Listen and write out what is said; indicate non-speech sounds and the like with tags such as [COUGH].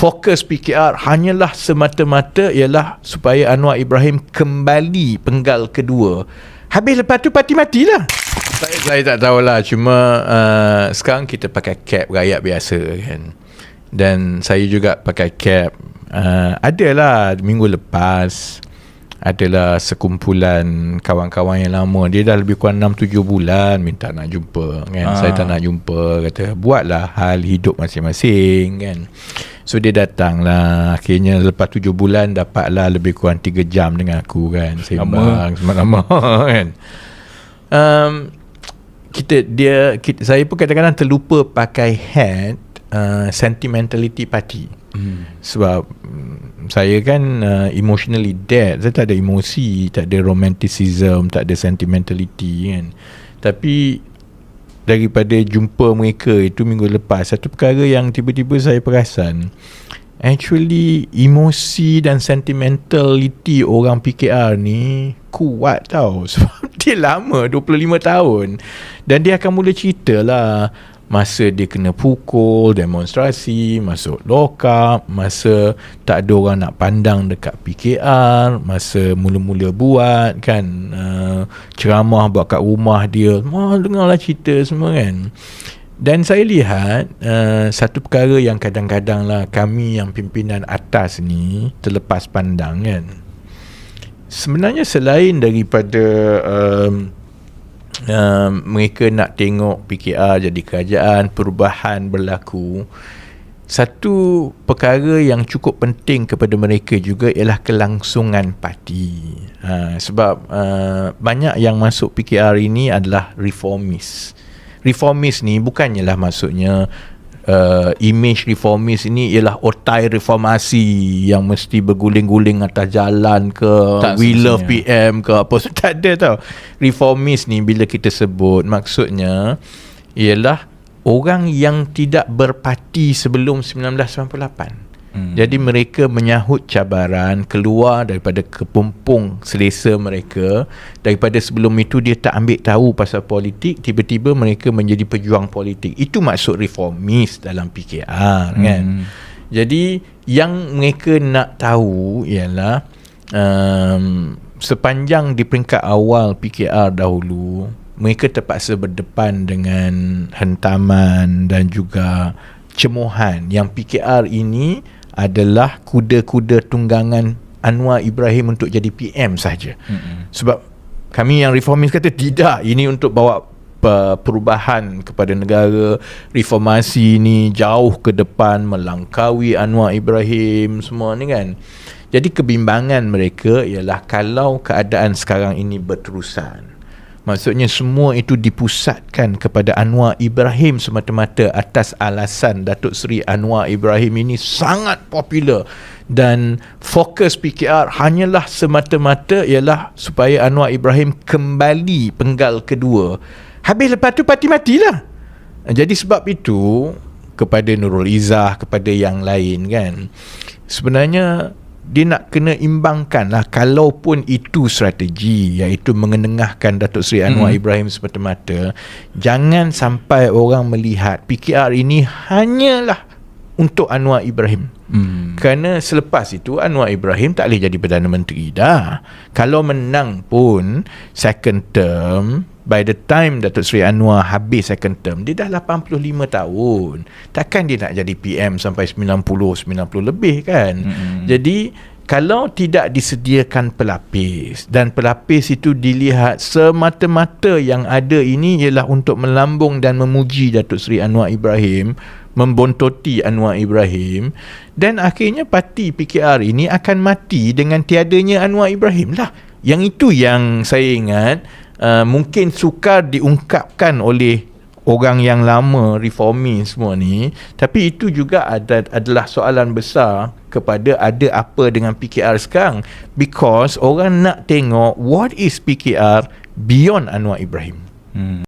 fokus PKR hanyalah semata-mata ialah supaya Anwar Ibrahim kembali penggal kedua. Habis lepas tu parti matilah. Saya, saya tak tahulah cuma uh, sekarang kita pakai cap rakyat biasa kan. Dan saya juga pakai cap uh, adalah minggu lepas adalah sekumpulan kawan-kawan yang lama dia dah lebih kurang 6 7 bulan minta nak jumpa kan ah. saya tak nak jumpa kata buatlah hal hidup masing-masing kan so dia datang lah akhirnya lepas 7 bulan dapatlah lebih kurang 3 jam dengan aku kan sembang semalam [LAUGHS] kan um, kita dia kita, saya pun kadang-kadang terlupa pakai hat uh, sentimentality party Hmm. Sebab mm, saya kan uh, emotionally dead. Saya tak ada emosi, tak ada romanticism, tak ada sentimentality kan. Tapi daripada jumpa mereka itu minggu lepas, satu perkara yang tiba-tiba saya perasan actually emosi dan sentimentality orang PKR ni kuat tau. [LAUGHS] Sebab dia lama 25 tahun. Dan dia akan mula cerita lah. Masa dia kena pukul, demonstrasi, masuk lokap, masa tak ada orang nak pandang dekat PKR, masa mula-mula buat kan. Uh, ceramah buat kat rumah dia, oh, dengarlah cerita semua kan. Dan saya lihat uh, satu perkara yang kadang-kadang lah kami yang pimpinan atas ni terlepas pandang kan. Sebenarnya selain daripada um, uh, mereka nak tengok PKR jadi kerajaan perubahan berlaku satu perkara yang cukup penting kepada mereka juga ialah kelangsungan parti. Uh, sebab uh, banyak yang masuk PKR ini adalah reformis. Reformis ni bukannya lah maksudnya uh, image reformis ini ialah otai reformasi yang mesti berguling-guling atas jalan ke tak we love PM ke apa. [LAUGHS] Tak ada tau. Reformis ni bila kita sebut maksudnya ialah orang yang tidak berparti sebelum 1998 Hmm. Jadi mereka menyahut cabaran keluar daripada kepumpung selesa mereka daripada sebelum itu dia tak ambil tahu pasal politik tiba-tiba mereka menjadi pejuang politik itu maksud reformis dalam PKR hmm. kan jadi yang mereka nak tahu ialah um, sepanjang di peringkat awal PKR dahulu mereka terpaksa berdepan dengan hentaman dan juga cemohan yang PKR ini adalah kuda-kuda tunggangan Anwar Ibrahim untuk jadi PM saja. Mm-hmm. Sebab kami yang reformis kata tidak, ini untuk bawa perubahan kepada negara reformasi ini jauh ke depan melangkaui Anwar Ibrahim semua ni kan. Jadi kebimbangan mereka ialah kalau keadaan sekarang ini berterusan Maksudnya semua itu dipusatkan kepada Anwar Ibrahim semata-mata atas alasan Datuk Seri Anwar Ibrahim ini sangat popular dan fokus PKR hanyalah semata-mata ialah supaya Anwar Ibrahim kembali penggal kedua. Habis lepas tu parti matilah. Jadi sebab itu kepada Nurul Izzah kepada yang lain kan. Sebenarnya dia nak kena imbangkan lah kalaupun itu strategi iaitu mengenengahkan Datuk Seri Anwar hmm. Ibrahim semata-mata jangan sampai orang melihat PKR ini hanyalah untuk Anwar Ibrahim hmm. kerana selepas itu Anwar Ibrahim tak boleh jadi Perdana Menteri dah kalau menang pun second term by the time Datuk Seri Anwar habis second term dia dah 85 tahun. Takkan dia nak jadi PM sampai 90 90 lebih kan? Mm-hmm. jadi kalau tidak disediakan pelapis dan pelapis itu dilihat semata-mata yang ada ini ialah untuk melambung dan memuji Datuk Seri Anwar Ibrahim membontoti Anwar Ibrahim dan akhirnya parti PKR ini akan mati dengan tiadanya Anwar Ibrahim lah. Yang itu yang saya ingat uh, mungkin sukar diungkapkan oleh orang yang lama reformis semua ni. Tapi itu juga ada adalah soalan besar kepada ada apa dengan PKR sekarang. Because orang nak tengok what is PKR beyond Anwar Ibrahim. Hmm.